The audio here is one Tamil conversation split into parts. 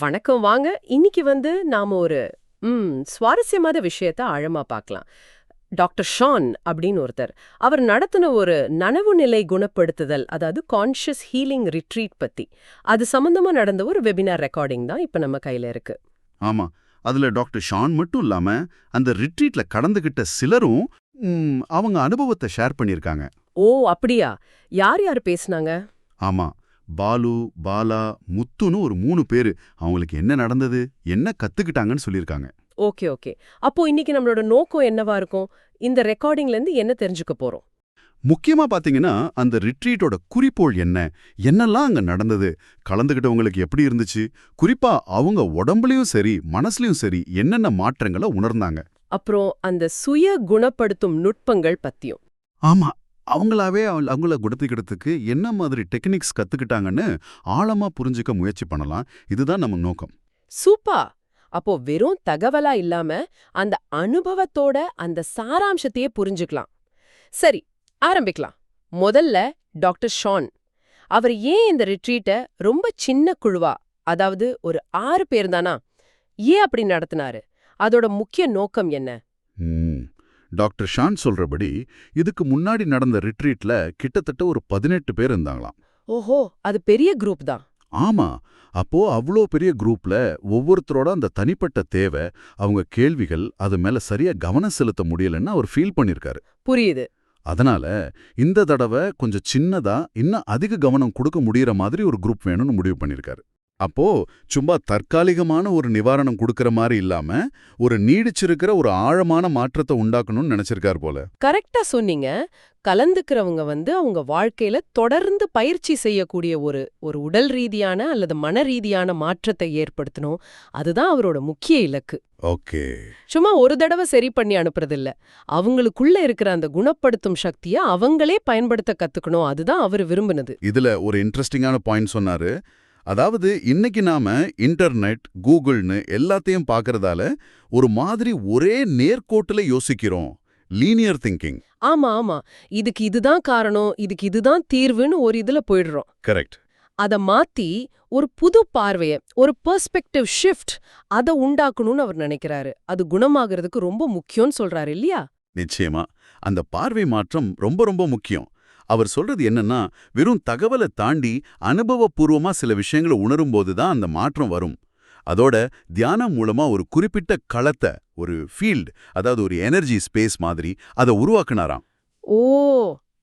வணக்கம். வாங்க இன்னைக்கு வந்து நாம ஒரு ம் சுவாரஸ்யமான விஷயத்த ஆழமா பார்க்கலாம். டாக்டர் ஷான் அப்படின்னு ஒருத்தர் அவர் நடத்தின ஒரு நனவு நிலை குணப்படுத்துதல் அதாவது கான்ஷியஸ் ஹீலிங் ரிட்ரீட் பத்தி. அது சம்பந்தமா நடந்த ஒரு வெபினார் ரெக்கார்டிங் தான் இப்ப நம்ம கையில இருக்கு. ஆமா அதுல டாக்டர் ஷான் மட்டும் இல்லாம அந்த ரிட்ரீட்ல கடந்துகிட்ட சிலரும் அவங்க அனுபவத்தை ஷேர் பண்ணியிருக்காங்க. ஓ அப்படியா? யார் யார் பேசுனாங்க? ஆமா பாலு பாலா முத்துன்னு ஒரு மூணு பேரு. அவங்களுக்கு என்ன நடந்தது என்ன கத்துக்கிட்டாங்கன்னு சொல்லியிருக்காங்க. Okay okay. அப்போ இன்னைக்கு நம்மளோட நோக்கம் என்னவா இருக்கும்? இந்த ரெக்கார்டிங்ல இருந்து என்ன தெரிஞ்சுக்க போறோம்? முக்கியமா பாத்தீங்கன்னா அந்த ரிட்ரீட்டோட குறிக்கோள் என்ன? என்னெல்லாம் அங்க நடந்தது? கலந்துகிட்டவங்களுக்கு எப்படி இருந்துச்சு? குறிப்பா அவங்க உடம்புலயும் சரி மனசுலயும் சரி என்னென்ன மாற்றங்களை உணர்ந்தாங்க? அப்புறம் அந்த சுய குணப்படுத்தும் நுட்பங்கள் பத்தியும். ஆமா. அவங்களாவே அவ- அவங்கள குணத்திக்கிறதுக்கு என்ன மாதிரி டெக்னிக்ஸ் கத்துக்கிட்டாங்கன்னு ஆழமா புரிஞ்சுக்க முயற்சி பண்ணலாம். இதுதான் நம்ம நோக்கம். சூப்பா! அப்போ வெறும் தகவலா இல்லாம அந்த அனுபவத்தோட அந்த சாராம்சத்தையே புரிஞ்சுக்கலாம். சரி ஆரம்பிக்கலாம். முதல்ல டாக்டர் ஷான். அவர் ஏன் இந்த ரிட்ரீட்டை ரொம்ப சின்ன குழுவா அதாவது ஒரு ஆறு பேர் தானா ஏன் அப்படி நடத்தினாரு? அதோட முக்கிய நோக்கம் என்ன? டாக்டர் ஷான் சொல்றபடி இதுக்கு முன்னாடி நடந்த ரிட்ரீட்ல கிட்டத்தட்ட ஒரு பதினெட்டு பேர் இருந்தாங்களாம். ஓஹோ அது பெரிய குரூப் தான். ஆமா அப்போ அவ்வளோ பெரிய குரூப்ல ஒவ்வொருத்தரோட அந்த தனிப்பட்ட தேவை அவங்க கேள்விகள் அது மேல சரியா கவனம் செலுத்த முடியலன்னு அவர் ஃபீல் பண்ணிருக்காரு. புரியுது. அதனால இந்த தடவை கொஞ்சம் சின்னதா இன்னும் அதிக கவனம் கொடுக்க முடியற மாதிரி ஒரு குரூப் வேணும்னு முடிவு பண்ணிருக்காரு. அப்போ சும்மா தற்காலிகமான ஒரு நிவாரணம் கொடுக்கற மாதிரி இல்லாம ஒரு நீடிச்சிருக்கிற ஒரு ஆழமான மாற்றத்தை உண்டாக்கணும்னு நினைச்சிருக்காரு போல. கரெக்டா சொன்னீங்க. கலந்துக்கிறவங்க வந்து அவங்க வாழ்க்கையில தொடர்ந்து பயிற்சி செய்யக்கூடிய ஒரு ஒரு உடல் ரீதியான அல்லது மன ரீதியான மாற்றத்தை ஏற்படுத்தணும். அதுதான் அவரோட முக்கிய இலக்கு. ஓகே. சும்மா ஒரு தடவை சரி பண்ணி அனுப்புறதில்ல. அவங்களுக்குள்ள இருக்கிற அந்த குணப்படுத்தும் சக்தியை அவங்களே பயன்படுத்த கத்துக்கணும். அதுதான் அவர் விரும்பினது. இதுல ஒரு இன்ட்ரெஸ்டிங்கான பாயிண்ட் சொன்னாரு. அதாவது இன்னைக்கு நாம இன்டர்நெட் கூகுள்னு எல்லாத்தையும் பார்க்கறதால ஒரு மாதிரி ஒரே நேர்கோட்டுல யோசிக்கிறோம். Linear thinking. ஆமா ஆமா. இதுக்கு இதுதான் காரணம் இதுக்கு இதுதான் தீர்வுன்னு ஒரு இதுல போயிடுறோம். கரெக்ட். அத மாத்தி ஒரு புது பார்வைய ஒரு பெர்ஸ்பெக்டிவ் ஷிஃப்ட் அத உண்டாக்கணும்னு அவர் நினைக்கிறாரு. அது குணமாகறதுக்கு ரொம்ப முக்கியம்னு சொல்றாரு இல்லையா? நிச்சயமா. அந்த பார்வை மாற்றம் ரொம்ப ரொம்ப முக்கியம். அவர் சொல்றது என்னன்னா வெறும் தகவலை தாண்டி அனுபவபூர்வமா சில விஷயங்களை உணரும்போது தான் அந்த மாற்றம் வரும். அதோட தியானம் மூலமா ஒரு குறிப்பிட்ட களத்தை ஒரு ஃபீல்ட் அதாவது ஒரு எனர்ஜி ஸ்பேஸ் மாதிரி அதை உருவாக்குனாராம். ஓ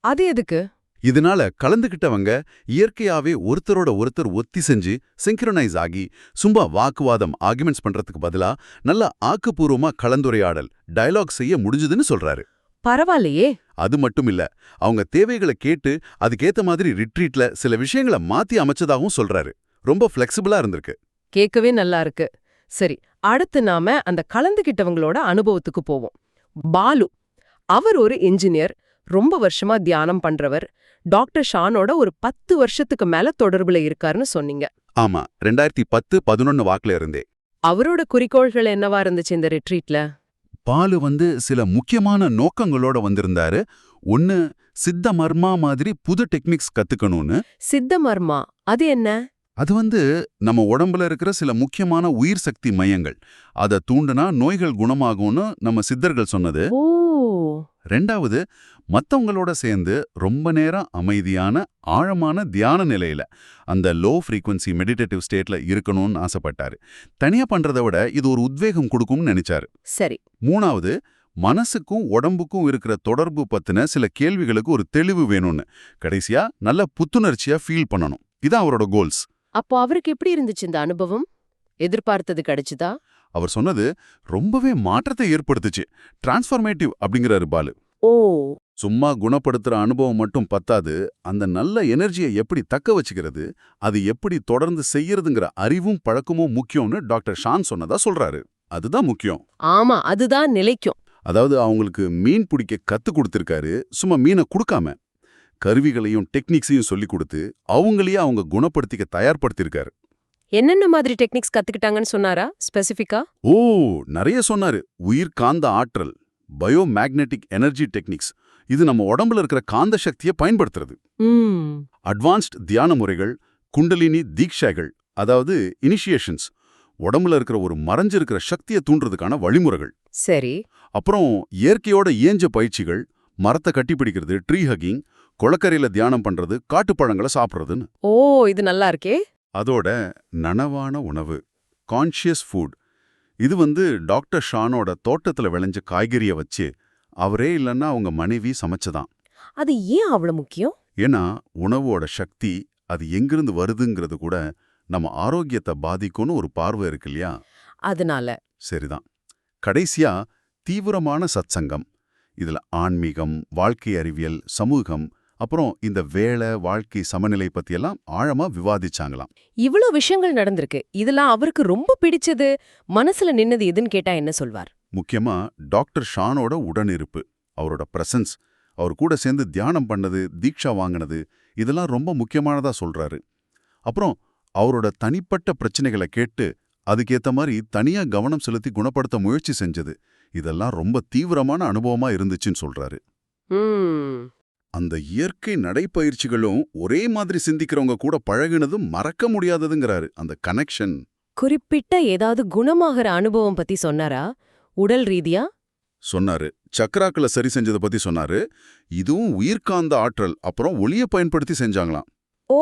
அது எதுக்கு? இதனால கலந்துக்கிட்டவங்க இயற்கையாவே ஒருத்தரோட ஒருத்தர் ஒத்தி செஞ்சு சிங்க்ரனைஸ் ஆகி சும்மா வாக்குவாதம் ஆர்குமெண்ட்ஸ் பண்றதுக்கு பதிலா நல்ல ஆக்கப்பூர்வமா கலந்துரையாடல் டயலாக் செய்ய முடிஞ்சுதுன்னு சொல்றாரு. பரவாயில்லையே. அது மட்டும் இல்ல அவங்க தேவைகளை கேட்டு அதுக்கேத்த மாதிரி ரிட்ரீட்ல சில விஷயங்களை மாத்தி அமைச்சதாகவும் சொல்றாரு. ரொம்ப ஃப்ளெக்சிபிளா இருந்திருக்கு. கேட்கவே நல்லா இருக்கு. சரி அடுத்து நாம அந்த கலந்துகிட்டவங்களோட அனுபவத்துக்கு போவோம். பாலு அவர் ஒரு இன்ஜினியர் ரொம்ப வருஷமா தியானம் பண்றவர். டாக்டர் ஷானோட ஒரு பத்து வருஷத்துக்கு மேல தொடர்புல இருக்காருன்னு சொன்னீங்க. ஆமா ரெண்டாயிரத்தி பத்து பதினொன்னு வாக்குல இருந்தே. அவரோட குறிக்கோள்கள் என்னவா இருந்துச்சு இந்த ரிட்ரீட்ல பாலு வந்து சில முக்கியமான நோக்கங்களோட வந்திருந்தாரு. ஒன்னு சித்த மர்மா மாதிரி புது டெக்னிக்ஸ் கத்துக்கணும்னு. சித்த மர்மா அது என்ன? அது வந்து நம்ம உடம்புல இருக்கிற சில முக்கியமான உயிர் சக்தி மையங்கள். அதை தூண்டுனா நோய்கள் குணமாகும்னு நம்ம சித்தர்கள் சொன்னது. ஓ ரெண்டாவது மத்தவங்களோட சேர்ந்து ரொம்ப நேரம் அமைதியான ஆழமான தியான நிலையில அந்த லோ ஃப்ரீக்வன்சி மெடிடேட்டிவ் ஸ்டேட்ல இருக்கணும்னு ஆசைப்பட்டாரு. தனியா பண்றதை விட இது ஒரு உத்வேகம் கொடுக்கும்னு நினைச்சாரு. சரி. மூணாவது மனசுக்கும் உடம்புக்கும் இருக்கிற தொடர்பு பத்தின சில கேள்விகளுக்கு ஒரு தெளிவு வேணும்னு கடைசியா நல்ல புத்துணர்ச்சியா ஃபீல் பண்ணணும். இதான் அவரோட கோல்ஸ் அப்போ அவருக்கு எப்படி இருந்துச்சு இந்த அனுபவம்? எதிர்பார்த்தது கிடைச்சுதா? அவர் சொன்னது ரொம்பவே மாற்றத்தை ஏற்படுத்துச்சு. டிரான்ஸ்ஃபார்மேட்டிவ் அப்படிங்கிறாரு பாலு. ஓ. சும்மா குணப்படுத்துற அனுபவம் மட்டும் பத்தாது அந்த நல்ல எனர்ஜியை எப்படி தக்க வச்சுக்கிறது அது எப்படி தொடர்ந்து செய்யறதுங்கிற அறிவும் பழக்கமும் முக்கியம்னு டாக்டர் ஷான் சொன்னதா சொல்றாரு. அதுதான் முக்கியம். ஆமா அதுதான் நிலைக்கும். அதாவது அவங்களுக்கு மீன் பிடிக்க கத்து கொடுத்திருக்காரு சும்மா மீனை கொடுக்காம. கருவிகளையும் டெக்னிக்ஸையும் சொல்லி கொடுத்து அவங்களையே அவங்க குணப்படுத்திக்க தயார்படுத்தியிருக்காரு என்னென்ன மாதிரி டெக்னிக்ஸ் கத்துக்கிட்டாங்கன்னு சொன்னாரா ஸ்பெசிஃபிக்கா? ஓ நிறைய சொன்னாரு. உயிர் காந்த ஆற்றல் பயோ மேக்னெட்டிக் எனர்ஜி டெக்னிக்ஸ். இது நம்ம உடம்புல இருக்கிற காந்த சக்தியை பயன்படுத்துறது. அட்வான்ஸ்ட் தியான முறைகள் குண்டலினி தீக்ஷைகள் அதாவது இனிஷியேஷன்ஸ். உடம்புல இருக்கிற ஒரு மறைஞ்சிருக்கிற சக்தியை தூண்டுறதுக்கான வழிமுறைகள். சரி. அப்புறம் இயற்கையோட இயஞ்ச பயிற்சிகள் மரத்தை கட்டி பிடிக்கிறது ட்ரீ ஹக்கிங் குளக்கரையில தியானம் பண்றது காட்டுப்பழங்களை சாப்பிட்றதுன்னு. ஓ இது நல்லா இருக்கே. அதோட நனவான உணவு கான்ஷியஸ் ஃபுட் இது வந்து டாக்டர் ஷானோட தோட்டத்துல விளைஞ்ச காய்கறியை வச்சு அவரே இல்லைன்னா அவங்க மனைவி சமைச்சதான். அது ஏன் அவ்வளவு முக்கியம்? ஏன்னா உணவோட சக்தி அது எங்கிருந்து வருதுங்கிறது கூட நம்ம ஆரோக்கியத்தை பாதிக்கும்னு ஒரு பார்வை இருக்கு இல்லையா? அதனால. சரிதான். கடைசியா தீவிரமான சத்சங்கம். இதுல ஆன்மீகம் வாழ்க்கை அறிவியல் சமூகம் அப்புறம் இந்த வேலை வாழ்க்கை சமநிலை பத்தியெல்லாம் ஆழமா விவாதிச்சாங்களாம். இவ்ளோ விஷயங்கள் நடந்திருக்கு. இதெல்லாம் அவருக்கு ரொம்ப பிடிச்சது. மனசுல நின்னது எதுன்னு கேட்டா என்ன சொல்வார்? முக்கியமா டாக்டர் ஷானோட உடனிருப்பு அவரோட பிரசன்ஸ் அவர் கூட சேர்ந்து தியானம் பண்ணது தீட்சா வாங்கினது இதெல்லாம் ரொம்ப முக்கியமானதா சொல்றாரு. அப்புறம் அவரோட தனிப்பட்ட பிரச்சனைகளை கேட்டு அதுக்கேத்த மாதிரி தனியா கவனம் செலுத்தி குணப்படுத்த முயற்சி செஞ்சது. இதெல்லாம் ரொம்ப தீவிரமான அனுபவமா இருந்துச்சுன்னு சொல்றாரு. அந்த இயற்கை நடைப்பயிற்சிகளும் ஒரே மாதிரி சிந்திக்கிறவங்க கூட பழகினதும் மறக்க முடியாததுங்கிறாரு அந்த கனெக்ஷன் குறிப்பிட்ட ஏதாவது குணமாகற அனுபவம் பத்தி சொன்னாரா? உடல் ரீதியா? சொன்னாரு. சக்கராக்களை சரி செஞ்சதை பத்தி சொன்னாரு. இதுவும் உயிர்காந்த ஆற்றல் அப்புறம் ஒளிய பயன்படுத்தி செஞ்சாங்களாம். ஓ!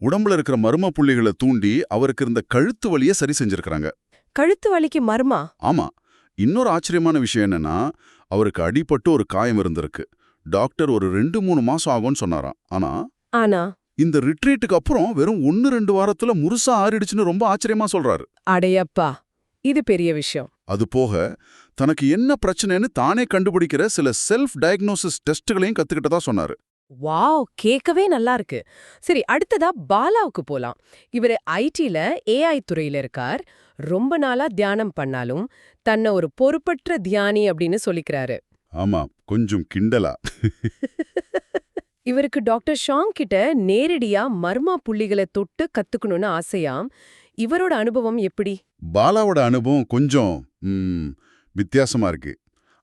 உடம்புல இருக்கிற மர்ம புள்ளிகளை தூண்டி அவருக்கு இருந்த கழுத்து வலிய சரி செஞ்சிருக்கறாங்க. கழுத்து வலிக்கு மர்மா? ஆமா. இன்னொரு ஆச்சரியமான விஷயம் என்னன்னா அவருக்கு அடிபட்டு ஒரு காயம் இருந்திருக்கு. டாக்டர் ஒரு ரெண்டு மூணு மாசம் ஆகும்னு சொன்னாராம். ஆனா ஆனா? இந்த ரிட்ரீட்டுக்கு அப்புறம் வெறும் ஒன்னு ரெண்டு வாரத்துல முழுசா ஆறிடுச்சுன்னு ரொம்ப ஆச்சரியமா சொல்றாரு. அடையப்பா இது பெரிய விஷயம். அது போக தனக்கு என்ன பிரச்சனைன்னு தானே கண்டுபிடிக்கிற சில செல்ஃப் டயக்னோசிஸ் டெஸ்ட்களையும் கத்துக்கிட்டதா சொன்னாரு. வாவ் கேட்கவே நல்லா இருக்கு. சரி அடுத்ததா பாலாவுக்கு போலாம். இவரு ஐடில ஏஐ துறையில இருக்கார். ரொம்ப நாளா தியானம் பண்ணாலும் தன்னை ஒரு பொறுப்பற்ற தியானி அப்படின்னு சொல்லிக்கிறாரு. ஆமா கொஞ்சம் கிண்டலா. இவருக்கு டாக்டர் ஷாங் கிட்ட நேரடியா மர்மா புள்ளிகளை தொட்டு கத்துக்கணும்னு ஆசையாம் இவரோட அனுபவம் எப்படி? பாலாவோட அனுபவம் கொஞ்சம் வித்தியாசமா இருக்கு.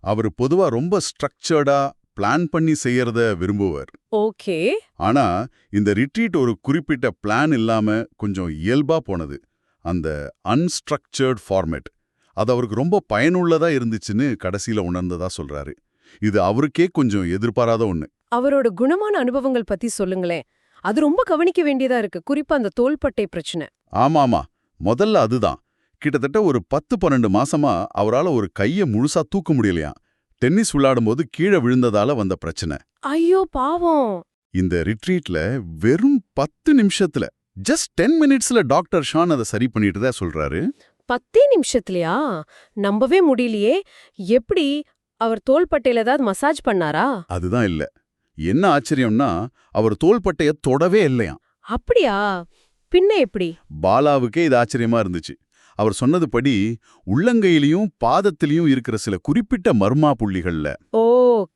அவர் பொதுவா ரொம்ப ஸ்ட்ரக்சர்டா பிளான் பண்ணி செய்யறத விரும்புவார். ஓகே. ஆனா இந்த ரிட்ரீட் ஒரு குறிப்பிட்ட பிளான் இல்லாம கொஞ்சம் இயல்பா போனது. அந்த அன்ஸ்ட்ரக்சர்ட் ஃபார்மேட். அது அவருக்கு ரொம்ப பயனுள்ளதா இருந்துச்சுன்னு கடைசியில உணர்ந்ததா சொல்றாரு. இது அவருக்கே கொஞ்சம் எதிர்பாராத ஒண்ணு. அவரோட குணமான அனுபவங்கள் பத்தி சொல்லுங்களேன். அது ரொம்ப கவனிக்க வேண்டியதா இருக்கு. குறிப்பா அந்த தோள்பட்டை பிரச்சனை. ஆமாமா. முதல்ல அதுதான். கிட்டத்தட்ட ஒரு பத்து பன்னெண்டு மாசமா அவரால ஒரு கைய முழுசா தூக்க முடியலையாம் டென்னிஸ் விளையாடும்போது கீழே விழுந்ததால வந்த பிரச்சனை. ஐயோ பாவம். இந்த ரிட்ரீட்ல வெறும் பத்து நிமிஷத்துல ஜஸ்ட் டென் மினிட்ஸ்ல டாக்டர் ஷான் அதை சரி பண்ணிட்டு தான் சொல்றாரு. பத்தே நிமிஷத்துலயா? நம்பவே முடியலையே. எப்படி அவர் தோள்பட்டையில ஏதாவது மசாஜ் பண்ணாரா? அதுதான் இல்ல. என்ன ஆச்சரியம்னா அவர் தோள்பட்டைய தொடவே இல்லையாம். அப்படியா? பின்ன எப்படி? பாலாவுக்கே இது ஆச்சரியமா இருந்துச்சு. அவர் சொன்னதுபடி உள்ளங்கையிலயும் பாதத்திலையும் இருக்கிற சில குறிப்பிட்ட மர்மா புள்ளிகள்ல. ஓ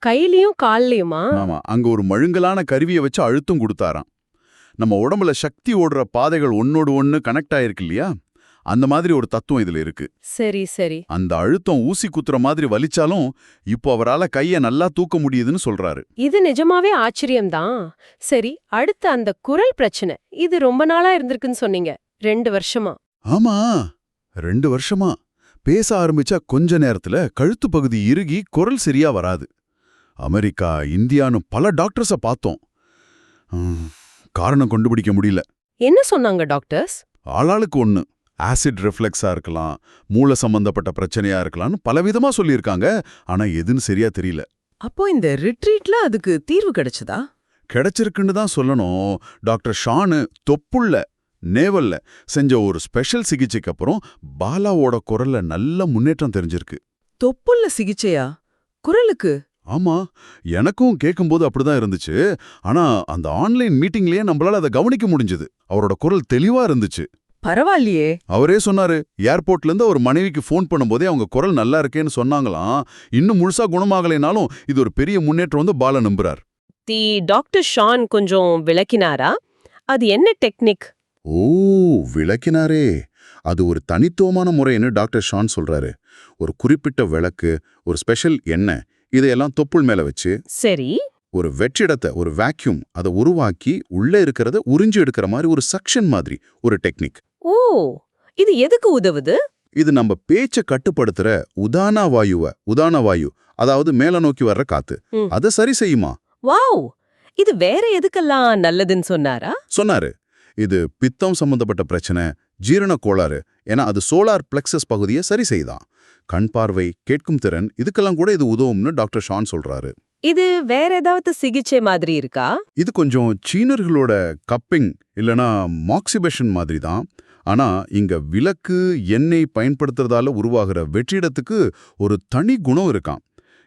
கையிலயும் கால்லயுமா? ஆமா அங்க ஒரு மழுங்கலான கருவியை வச்சு அழுத்தம் கொடுத்தாராம். நம்ம உடம்புல சக்தி ஓடுற பாதைகள் ஒன்னோடு ஒன்னு கனெக்ட் ஆயிருக்கு இல்லையா? அந்த மாதிரி ஒரு தத்துவம் இதுல இருக்கு. சரி சரி. அந்த அழுத்தம் ஊசி குத்துற மாதிரி வலிச்சாலும் இப்போ அவரால கைய நல்லா தூக்க முடியுதுன்னு சொல்றாரு. இது நிஜமாவே ஆச்சரியம்தான். சரி அடுத்து அந்த குரல் பிரச்சனை. இது ரொம்ப நாளா இருந்திருக்குன்னு சொன்னீங்க. ரெண்டு வருஷமா. ஆமா ரெண்டு வருஷமா. பேச ஆரம்பிச்சா கொஞ்ச நேரத்துல கழுத்து பகுதி இறுகி குரல் சரியா வராது. அமெரிக்கா இந்தியான்னு பல டாக்டர்ஸ பார்த்தோம். காரணம் கண்டுபிடிக்க முடியல. என்ன சொன்னாங்க டாக்டர்ஸ்? ஆளாளுக்கு ஒண்ணு. ஆசிட் ரிஃப்ளெக்ஸா இருக்கலாம் மூளை சம்பந்தப்பட்ட பிரச்சனையா இருக்கலாம்னு பலவிதமா சொல்லியிருக்காங்க. ஆனா எதுன்னு சரியா தெரியல. அப்போ இந்த ரிட்ரீட்ல அதுக்கு தீர்வு கிடைச்சதா? கிடைச்சிருக்குன்னு தான் சொல்லணும். டாக்டர் ஷானு தொப்புள்ள நேவல்ல செஞ்ச ஒரு ஸ்பெஷல் சிகிச்சைக்கு அப்புறம் பாலாவோட குரல்ல நல்ல முன்னேற்றம் தெரிஞ்சிருக்கு. தொப்புள்ள சிகிச்சையா? குரலுக்கு? ஆமா எனக்கும் கேட்கும்போது அப்படிதான் இருந்துச்சு. ஆனா அந்த ஆன்லைன் மீட்டிங்லயே நம்மளால அதை கவனிக்க முடிஞ்சது. அவரோட குரல் தெளிவா இருந்துச்சு. பரவாயில்லையே. அவரே சொன்னாரு ஏர்போர்ட்ல இருந்து அவர் மனைவிக்கு ஃபோன் பண்ணும்போதே அவங்க குரல் நல்லா இருக்கேன்னு சொன்னாங்களாம். இன்னும் முழுசா குணமாகலைனாலும் இது ஒரு பெரிய முன்னேற்றம் வந்து பால நம்புறார். தி டாக்டர் ஷான் கொஞ்சம் விளக்கினாரா? அது என்ன டெக்னிக்? ஓ விளக்கினாரே. அது ஒரு தனித்துவமான முறைன்னு டாக்டர் ஷான் சொல்றாரு. ஒரு குறிப்பிட்ட விளக்கு ஒரு ஸ்பெஷல் எண்ணெய் இதையெல்லாம் தொப்புள் மேல வச்சு சரி. ஒரு வெற்றிடத்தை ஒரு வேக்யூம் அதை உருவாக்கி உள்ள இருக்கிறத உறிஞ்சு எடுக்கிற மாதிரி ஒரு சக்ஷன் மாதிரி ஒரு டெக்னிக் ஓ இது எதுக்கு உதவுது? இது நம்ம பேச்ச கட்டுப்படுத்துற உதான வாயுவ உதான வாயு அதாவது மேல நோக்கி வர்ற காத்து. அதை சரி செய்யுமா? வாவ் இது வேற எதுக்கெல்லாம் நல்லதுன்னு சொன்னாரா? சொன்னாரு. இது பித்தம் சம்பந்தப்பட்ட பிரச்சனை ஜீரண கோளாறு ஏன்னா அது சோலார் பிளெக்சஸ் பகுதியை சரி செய்தான். கண் பார்வை கேட்கும் திறன் இதுக்கெல்லாம் கூட இது உதவும்னு டாக்டர் ஷான் சொல்றாரு. இது வேற ஏதாவது சிகிச்சை மாதிரி இருக்கா? இது கொஞ்சம் சீனர்களோட கப்பிங் இல்லனா மாக்சிபேஷன் மாதிரி தான் ஆனா இங்க விளக்கு எண்ணெய் பயன்படுத்துறதால உருவாகிற வெற்றிடத்துக்கு ஒரு தனி குணம் இருக்காம்.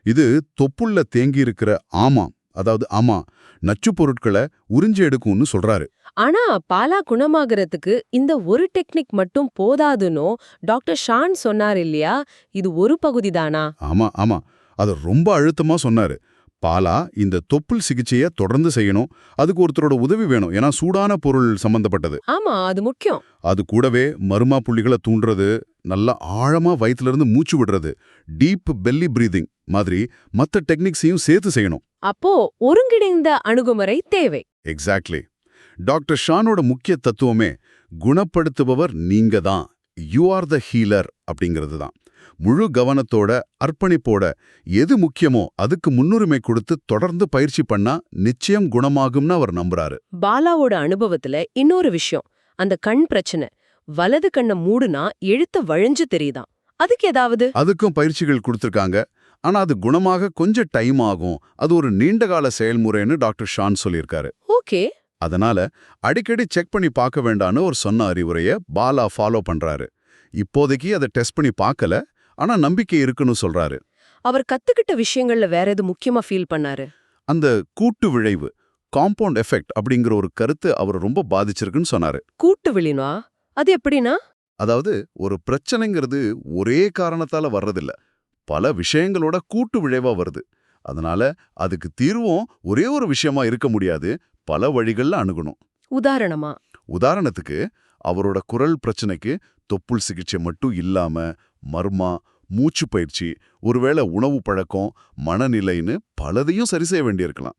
இது தொப்புள்ள தேங்கி இருக்கிற ஆமா அதாவது ஆமா நச்சுப் பொருட்களை உறிஞ்சி எடுக்கும்னு சொல்றாரு. ஆனா பாலா குணமாகறதுக்கு இந்த ஒரு டெக்னிக் மட்டும் போதாதுன்னு டாக்டர் ஷான் சொன்னார் இல்லையா? இது ஒரு பகுதி தானா? ஆமா ஆமா. அது ரொம்ப அழுத்தமா சொன்னாரு. பாலா இந்த தொப்புள் சிகிச்சையை தொடர்ந்து செய்யணும். அதுக்கு ஒருத்தரோட உதவி வேணும். ஏன்னா சூடான பொருள் சம்பந்தப்பட்டது. ஆமா அது முக்கியம். அது கூடவே மருமா புள்ளிகளை தூண்டுறது நல்லா ஆழமா வயித்துல இருந்து மூச்சு விடுறது டீப் பெல்லி பிரீதிங் மாதிரி மத்த டெக்னிக்ஸையும் சேர்த்து செய்யணும். அப்போ ஒருங்கிணைந்த அணுகுமுறை தேவை. எக்ஸாக்ட்லி டாக்டர் ஷானோட முக்கிய தத்துவமே குணப்படுத்துபவர் நீங்க தான் யூ ஆர் த ஹீலர் அப்படிங்கிறது தான். முழு கவனத்தோட அர்ப்பணிப்போட எது முக்கியமோ அதுக்கு முன்னுரிமை கொடுத்து தொடர்ந்து பயிற்சி பண்ணா நிச்சயம் குணமாகும்னு அவர் நம்புறாரு. பாலாவோட அனுபவத்துல இன்னொரு விஷயம். அந்த கண் பிரச்சனை வலது கண்ணை மூடுனா எழுத்த வழிஞ்சு தெரியுதாம் அதுக்கு ஏதாவது? அதுக்கும் பயிற்சிகள் கொடுத்திருக்காங்க. ஆனா அது குணமாக கொஞ்சம் டைம் ஆகும். அது ஒரு நீண்டகால செயல்முறைன்னு டாக்டர் ஷான் சொல்லியிருக்காரு. ஓகே. அதனால அடிக்கடி செக் பண்ணி பார்க்க வேண்டான்னு ஒரு சொன்ன அறிவுரைய பாலா ஃபாலோ பண்றாரு. இப்போதைக்கு அதை டெஸ்ட் பண்ணி பார்க்கல. ஆனா நம்பிக்கை இருக்குன்னு சொல்றாரு. அவர் கத்துக்கிட்ட விஷயங்கள்ல வேற எது முக்கியமா ஃபீல் பண்ணாரு? அந்த கூட்டு விளைவு காம்பவுண்ட் எஃபெக்ட் அப்படிங்கிற ஒரு கருத்து அவர் ரொம்ப பாதிச்சிருக்குன்னு சொன்னாரு. கூட்டு விழினா? அது எப்படின்னா? அதாவது ஒரு பிரச்சனைங்கிறது ஒரே காரணத்தால வர்றதில்ல. பல விஷயங்களோட கூட்டு விளைவா வருது. அதனால அதுக்கு தீர்வும் ஒரே ஒரு விஷயமா இருக்க முடியாது. பல வழிகள்ல அணுகணும். உதாரணமா? உதாரணத்துக்கு அவரோட குரல் பிரச்சனைக்கு தொப்புள் சிகிச்சை மட்டும் இல்லாம மர்மா மூச்சு பயிற்சி ஒருவேளை உணவு பழக்கம் மனநிலைன்னு பலதையும் சரி செய்ய வேண்டியிருக்கலாம்.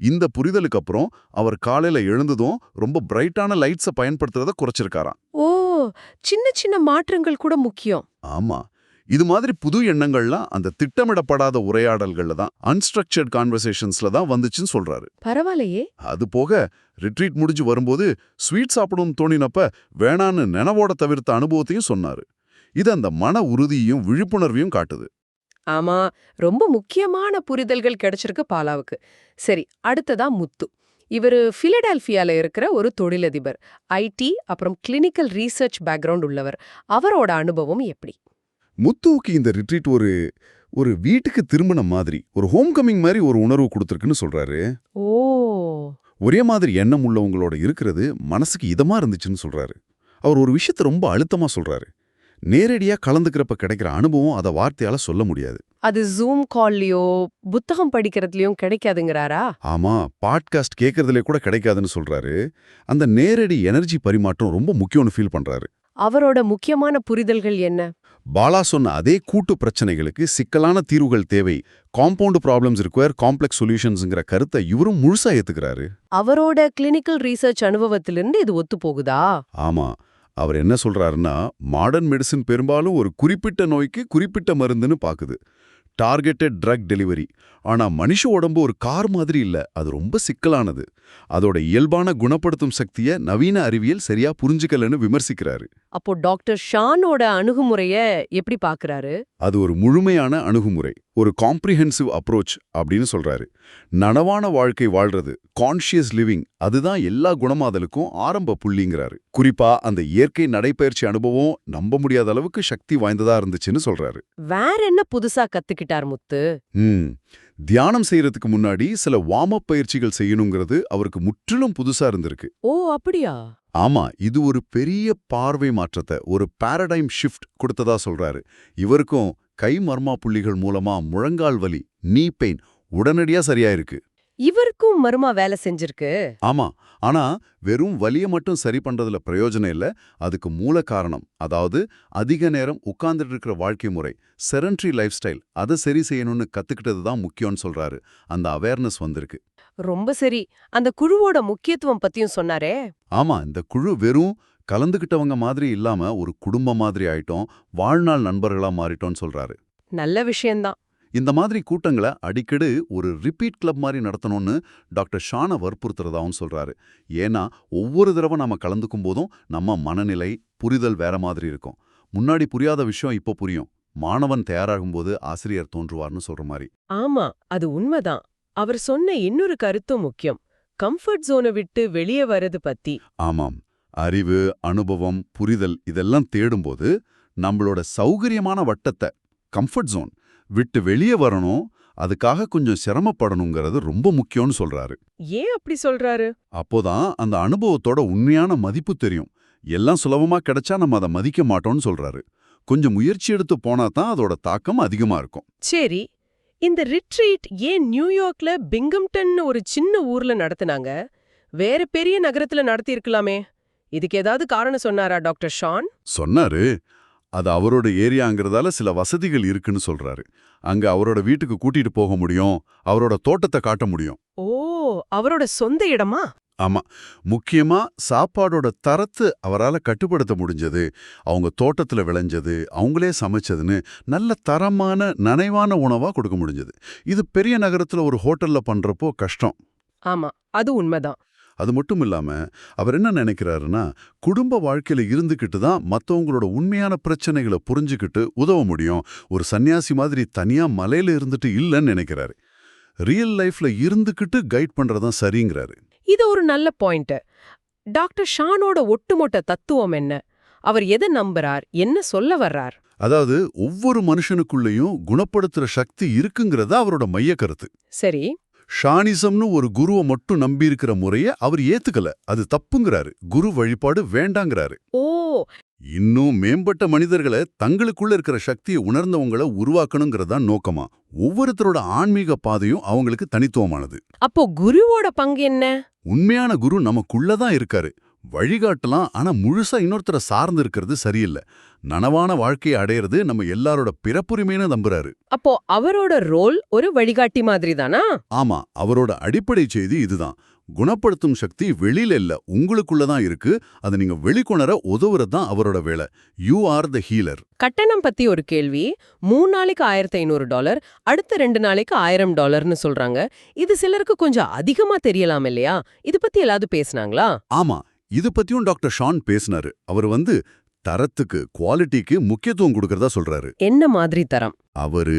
இந்த புரிதலுக்கு அப்புறம் அவர் காலையில எழுந்ததும் ரொம்ப பிரைட்டான லைட்ஸை பயன்படுத்துறத குறைச்சிருக்காராம். ஓ சின்ன சின்ன மாற்றங்கள் கூட முக்கியம். ஆமா. இது மாதிரி புது எண்ணங்கள்லாம் அந்த திட்டமிடப்படாத உரையாடல்கள்ல தான் அன்ஸ்ட்ரக்சர்ட் கான்வர்சேஷன்ஸ்ல தான் வந்துச்சுன்னு சொல்றாரு. பரவாயில்லையே. அது போக ரிட்ரீட் முடிஞ்சு வரும்போது ஸ்வீட் சாப்பிடணும்னு தோணினப்ப வேணான்னு நினைவோட தவிர்த்த அனுபவத்தையும் சொன்னாரு. இது அந்த மன உறுதியையும் விழிப்புணர்வையும் காட்டுது. ஆமா ரொம்ப முக்கியமான புரிதல்கள் கிடைச்சிருக்கு பாலாவுக்கு. சரி அடுத்ததா முத்து. இவரு பிலடெல்பியால இருக்கிற ஒரு தொழிலதிபர். ஐடி அப்புறம் கிளினிக்கல் ரீசர்ச் பேக்ரவுண்ட் உள்ளவர். அவரோட அனுபவம் எப்படி? முத்துவுக்கு இந்த ரிட்ரீட் ஒரு ஒரு வீட்டுக்கு திரும்பின மாதிரி ஒரு ஹோம் கமிங் மாதிரி ஒரு உணர்வு கொடுத்துருக்குன்னு சொல்றாரு. ஓ. ஒரே மாதிரி எண்ணம் உள்ளவங்களோட இருக்கிறது மனசுக்கு இதமா இருந்துச்சுன்னு சொல்றாரு. அவர் ஒரு விஷயத்த ரொம்ப அழுத்தமா சொல்றாரு. நேரடியா கலந்துக்கிறப்ப கிடைக்கிற அனுபவம் அதை வார்த்தையால சொல்ல முடியாது. அது ஜூம் கால்லயோ புத்தகம் படிக்கிறதுலயும் கிடைக்காதுங்கிறாரா? ஆமா பாட்காஸ்ட் கேட்கறதுல கூட கிடைக்காதுன்னு சொல்றாரு. அந்த நேரடி எனர்ஜி பரிமாற்றம் ரொம்ப முக்கியம்னு ஃபீல் பண்றாரு. அவரோட முக்கியமான புரிதல்கள் என்ன? பாலா சொன்ன அதே கூட்டு பிரச்சனைகளுக்கு சிக்கலான தீர்வுகள் தேவை. காம்பவுண்ட் ப்ராப்ளம்ஸ் ரிக்வயர் காம்ப்ளெக்ஸ் சொல்யூஷன்ஸ்ங்கிற கருத்தை இவரும் முழுசா ஏத்துக்கிறாரு. அவரோட கிளினிக்கல் ரீசர்ச் அனுபவத்திலிருந்து இது ஒத்து போகுதா ஆமா. அவர் என்ன சொல்றாருன்னா மாடர்ன் மெடிசின் பெரும்பாலும் ஒரு குறிப்பிட்ட நோய்க்கு குறிப்பிட்ட மருந்துன்னு பாக்குது. Targeted drug delivery. ஆனா மனுஷ உடம்பு ஒரு கார் மாதிரி இல்ல. அது ரொம்ப சிக்கலானது. அதோட இயல்பான குணப்படுத்தும் சக்தியை நவீன அறிவியல் சரியா புரிஞ்சுக்கலன்னு விமர்சிக்கிறாரு. அப்போ டாக்டர் ஷானோட அணுகுமுறைய எப்படி பாக்குறாரு? அது ஒரு முழுமையான அணுகுமுறை ஒரு காம்ப்ரிஹென்சிவ் அப்ரோச் அப்படின்னு சொல்றாரு. நனவான வாழ்க்கை வாழ்றது கான்ஷியஸ் லிவிங் அதுதான் எல்லா குணமாதலுக்கும் ஆரம்ப புள்ளிங்கிறாரு. குறிப்பா அந்த இயற்கை நடைப்பயிற்சி அனுபவம் நம்ப முடியாத அளவுக்கு சக்தி வாய்ந்ததா இருந்துச்சுன்னு சொல்றாரு. வேற என்ன புதுசா கத்துக்கிட்டார் முத்து? தியானம் செய்யறதுக்கு முன்னாடி சில வார்ம் அப் பயிற்சிகள் செய்யணுங்கிறது அவருக்கு முற்றிலும் புதுசா இருந்திருக்கு. ஓ அப்படியா? ஆமா இது ஒரு பெரிய பார்வை மாற்றத்தை ஒரு பாரடைம் ஷிஃப்ட் கொடுத்ததா சொல்றாரு. இவருக்கும் கை மர்மா புள்ளிகள் மூலமா முழங்கால் வலி நீ பெயின் உடனடியா சரியா இருக்கு இவருக்கும் மருமா வேலை செஞ்சிருக்கு. ஆமா. ஆனா வெறும் வலிய மட்டும் சரி பண்றதுல பிரயோஜனம் இல்ல. அதுக்கு மூல காரணம் அதாவது அதிக நேரம் உட்கார்ந்துட்டு இருக்கிற வாழ்க்கை முறை செரன்ட்ரி லைஃப் ஸ்டைல் அதை சரி செய்யணும்னு கத்துக்கிட்டது தான் முக்கியம்னு சொல்றாரு. அந்த அவேர்னஸ் வந்திருக்கு. ரொம்ப சரி. அந்த குழுவோட முக்கியத்துவம் பத்தியும் சொன்னாரே. ஆமா இந்த குழு வெறும் கலந்துக்கிட்டவங்க மாதிரி இல்லாம ஒரு குடும்பம் மாதிரி ஆயிட்டோம் வாழ்நாள் நண்பர்களா மாறிட்டோம்னு சொல்றாரு. நல்ல விஷயம்தான். இந்த மாதிரி கூட்டங்களை அடிக்கடி ஒரு ரிப்பீட் கிளப் மாதிரி நடத்தணும்னு டாக்டர் ஷானை வற்புறுத்துறதாவும் சொல்றாரு. ஏன்னா ஒவ்வொரு தடவை நம்ம கலந்துக்கும் போதும் நம்ம மனநிலை புரிதல் வேற மாதிரி இருக்கும். முன்னாடி புரியாத விஷயம் இப்போ புரியும். மாணவன் தயாராகும்போது ஆசிரியர் தோன்றுவார்னு சொல்ற மாதிரி. ஆமா அது உண்மைதான். அவர் சொன்ன இன்னொரு கருத்தும் முக்கியம். கம்ஃபர்ட் ஜோனை விட்டு வெளியே வரது பத்தி. ஆமாம். அறிவு அனுபவம் புரிதல் இதெல்லாம் தேடும்போது நம்மளோட சௌகரியமான வட்டத்தை கம்ஃபர்ட் ஜோன் விட்டு வெளியே வரணும் அதுக்காக கொஞ்சம் சிரமப்படணுங்கிறது ரொம்ப முக்கியம்னு சொல்றாரு. ஏன் அப்படி சொல்றாரு? அப்போதான் அந்த அனுபவத்தோட உண்மையான மதிப்பு தெரியும். எல்லாம் சுலபமா கிடைச்சா நம்ம அதை மதிக்க மாட்டோம்னு சொல்றாரு. கொஞ்சம் முயற்சி எடுத்து போனா தான் அதோட தாக்கம் அதிகமா இருக்கும். சரி இந்த ரிட்ரீட் ஏன் நியூயார்க்ல பிங்கம்டன்னு ஒரு சின்ன ஊர்ல நடத்துனாங்க? வேற பெரிய நகரத்துல நடத்தி இருக்கலாமே இதுக்கு ஏதாவது காரணம் சொன்னாரா டாக்டர் ஷான்? சொன்னாரு. அது அவரோட ஏரியாங்கிறதால சில வசதிகள் இருக்குன்னு சொல்றாரு. அங்க அவரோட வீட்டுக்கு கூட்டிட்டு போக முடியும் அவரோட தோட்டத்தை காட்ட முடியும். ஓ அவரோட சொந்த இடமா? ஆமா. முக்கியமா சாப்பாடோட தரத்து அவரால கட்டுப்படுத்த முடிஞ்சது அவங்க தோட்டத்துல விளைஞ்சது அவங்களே சமைச்சதுன்னு நல்ல தரமான நனைவான உணவா கொடுக்க முடிஞ்சது. இது பெரிய நகரத்துல ஒரு ஹோட்டல்ல பண்றப்போ கஷ்டம். ஆமா அது உண்மைதான். அது மட்டும் இல்லாம அவர் என்ன நினைக்கிறாருன்னா குடும்ப வாழ்க்கையில இருந்துகிட்டு தான் மத்தவங்களோட உண்மையான பிரச்சனைகளை புரிஞ்சுக்கிட்டு உதவ முடியும். ஒரு சன்னியாசி மாதிரி தனியா மலையில இருந்துட்டு இல்லைன்னு நினைக்கிறாரு. ரியல் லைஃப்ல இருந்துகிட்டு கைட் பண்றதான் சரிங்கிறாரு. இது ஒரு நல்ல பாயிண்ட் டாக்டர் ஷானோட ஒட்டுமொத்த தத்துவம் என்ன? அவர் எதை நம்புறார்? என்ன சொல்ல வர்றார்? அதாவது ஒவ்வொரு மனுஷனுக்குள்ளேயும் குணப்படுத்துற சக்தி இருக்குங்கிறத அவரோட மைய கருத்து சரி. ஷானிசம்னு ஒரு குருவை மட்டும் நம்பியிருக்கிற முறைய அவர் ஏத்துக்கல. அது தப்புங்கிறாரு. குரு வழிபாடு வேண்டாங்கிறாரு. ஓ! இன்னும் மேம்பட்ட மனிதர்களை தங்களுக்குள்ள இருக்கிற சக்தியை உணர்ந்தவங்கள உருவாக்கணுங்கிறதா நோக்கமா? ஒவ்வொருத்தரோட ஆன்மீக பாதையும் அவங்களுக்கு தனித்துவமானது. அப்போ குருவோட பங்கு என்ன? உண்மையான குரு நமக்குள்ளதான் இருக்காரு. வழிகாட்டலாம் ஆனா முழுசா இன்னொருத்தரை சார்ந்து இருக்கிறது சரியில்லை. நனவான வாழ்க்கையை அடையிறது நம்ம எல்லாரோட பிறப்புரிமைன்னு நம்புறாரு. அப்போ அவரோட ரோல் ஒரு வழிகாட்டி மாதிரி தானா ஆமா அவரோட அடிப்படை செய்தி இதுதான். குணப்படுத்தும் சக்தி வெளியில இல்ல உங்களுக்குள்ள தான் இருக்கு. அதை நீங்க வெளிக்கொணர உதவுறது தான் அவரோட வேலை. யூ ஆர் த ஹீலர் கட்டணம் பத்தி ஒரு கேள்வி. மூணு நாளைக்கு ஆயிரத்தி ஐநூறு டாலர் அடுத்த ரெண்டு நாளைக்கு ஆயிரம் டாலர்னு சொல்றாங்க. இது சிலருக்கு கொஞ்சம் அதிகமா தெரியலாம் இல்லையா? இது பத்தி எல்லாவது பேசுனாங்களா? ஆமா இது பத்தியும் டாக்டர் ஷான் பேசினாரு. அவர் வந்து தரத்துக்கு குவாலிட்டிக்கு முக்கியத்துவம் கொடுக்கறதா சொல்றாரு. என்ன மாதிரி தரம்? அவரு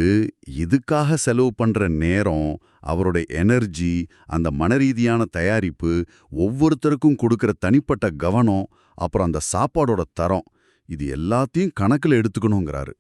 இதுக்காக செலவு பண்ற நேரம் அவரோட எனர்ஜி அந்த மனரீதியான தயாரிப்பு ஒவ்வொருத்தருக்கும் கொடுக்கிற தனிப்பட்ட கவனம் அப்புறம் அந்த சாப்பாடோட தரம் இது எல்லாத்தையும் கணக்குல எடுத்துக்கணுங்கிறாரு.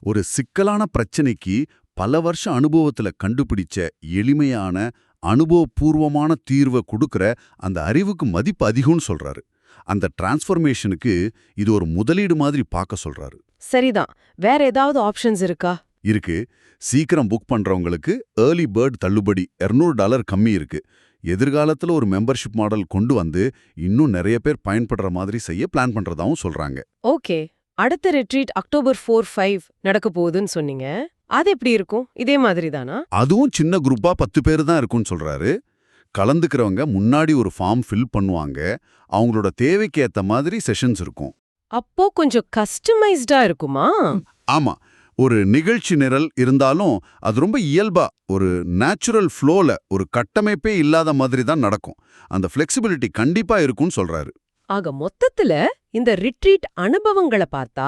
ஒரு சிக்கலான பிரச்சனைக்கு பல வருஷ அனுபவத்துல கண்டுபிடிச்ச எளிமையான அனுபவபூர்வமான தீர்வை கொடுக்கிற அந்த அறிவுக்கு மதிப்பு அதிகம்னு சொல்றாரு. அந்த டிரான்ஸ்ஃபர்மேஷனுக்கு இது ஒரு முதலீடு மாதிரி பார்க்க சொல்றாரு. சரிதான். வேற ஏதாவது ஆப்ஷன்ஸ் இருக்கா? இருக்கு. சீக்கிரம் புக் பண்றவங்களுக்கு ஏர்லி பேர்ட் தள்ளுபடி 200 டாலர் கம்மி இருக்கு. எதிர்காலத்துல ஒரு மெம்பர்ஷிப் மாடல் கொண்டு வந்து இன்னும் நிறைய பேர் பயன்படுற மாதிரி செய்ய பிளான் பண்றதாவும் சொல்றாங்க. ஓகே. அடுத்த ரெட்ரீட் அக்டோபர் ஃபோர் ஃபைவ் நடக்க போகுதுன்னு சொன்னீங்க. அது எப்படி இருக்கும்? இதே மாதிரி தானா அதுவும் சின்ன குரூப்பா பத்து பேர் தான் இருக்கும்னு சொல்றாரு. கலந்துக்கிறவங்க முன்னாடி ஒரு ஃபார்ம் ஃபில் பண்ணுவாங்க. அவங்களோட தேவைக்கு ஏத்த மாதிரி செஷன்ஸ் இருக்கும். அப்போ கொஞ்சம் கஸ்டமைஸ்டா இருக்குமா? ஆமா. ஒரு நிகழ்ச்சி நிரல் இருந்தாலும் அது ரொம்ப இயல்பா ஒரு நேச்சுரல் ஃப்ளோல ஒரு கட்டமைப்பே இல்லாத மாதிரி தான் நடக்கும். அந்த ஃப்ளெக்சிபிலிட்டி கண்டிப்பா இருக்கும்னு சொல்றாரு. ஆக மொத்தத்துல இந்த ரிட்ரீட் அனுபவங்களை பார்த்தா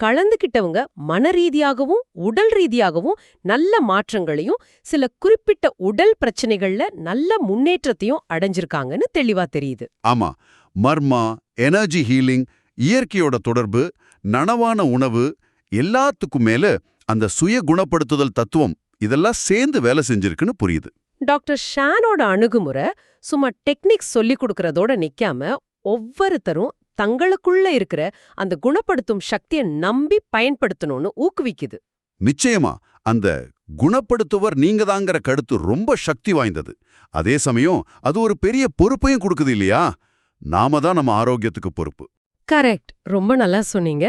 கலந்துக்கிட்டவங்க மன ரீதியாகவும் உடல் ரீதியாகவும் நல்ல மாற்றங்களையும் சில குறிப்பிட்ட உடல் பிரச்சனைகள்ல நல்ல முன்னேற்றத்தையும் அடைஞ்சிருக்காங்கன்னு தெளிவா தெரியுது. ஆமா. மர்மா எனர்ஜி ஹீலிங் இயற்கையோட தொடர்பு நனவான உணவு எல்லாத்துக்கும் மேல அந்த சுய குணப்படுத்துதல் தத்துவம் இதெல்லாம் சேர்ந்து வேலை செஞ்சிருக்குன்னு புரியுது. டாக்டர் ஷானோட அணுகுமுறை சும்மா டெக்னிக்ஸ் சொல்லி கொடுக்கறதோட நிக்காம ஒவ்வொருத்தரும் தங்களுக்குள்ள இருக்கிற அந்த குணப்படுத்தும் சக்தியை நம்பி பயன்படுத்தணும்னு ஊக்குவிக்குது. நிச்சயமா. அந்த குணப்படுத்துவர் நீங்க தாங்கிற கருத்து ரொம்ப சக்தி வாய்ந்தது. அதே சமயம் அது ஒரு பெரிய பொறுப்பையும் கொடுக்குது இல்லையா? நாம தான் நம்ம ஆரோக்கியத்துக்கு பொறுப்பு. கரெக்ட். ரொம்ப நல்லா சொன்னீங்க.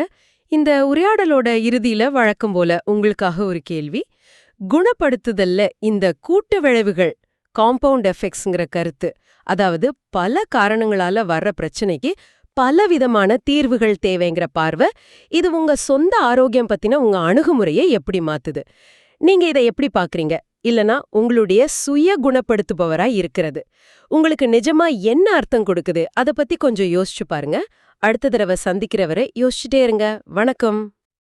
இந்த உரையாடலோட இறுதியில வழக்கம் போல உங்களுக்காக ஒரு கேள்வி. குணப்படுத்துதல்ல இந்த கூட்டு விளைவுகள் காம்பவுண்ட் எஃபெக்ட்ஸ்ங்கிற கருத்து அதாவது பல காரணங்களால வர்ற பிரச்சனைக்கு பலவிதமான தீர்வுகள் தேவைங்கிற பார்வை இது உங்க சொந்த ஆரோக்கியம் பத்தின உங்க அணுகுமுறையை எப்படி மாத்துது? நீங்க இதை எப்படி பாக்குறீங்க? இல்லனா உங்களுடைய சுய குணப்படுத்துபவரா இருக்கிறது. உங்களுக்கு நிஜமா என்ன அர்த்தம் கொடுக்குது? அத பத்தி கொஞ்சம் யோசிச்சு பாருங்க. அடுத்த தடவை சந்திக்கிறவரை யோசிச்சுட்டே இருங்க. வணக்கம்.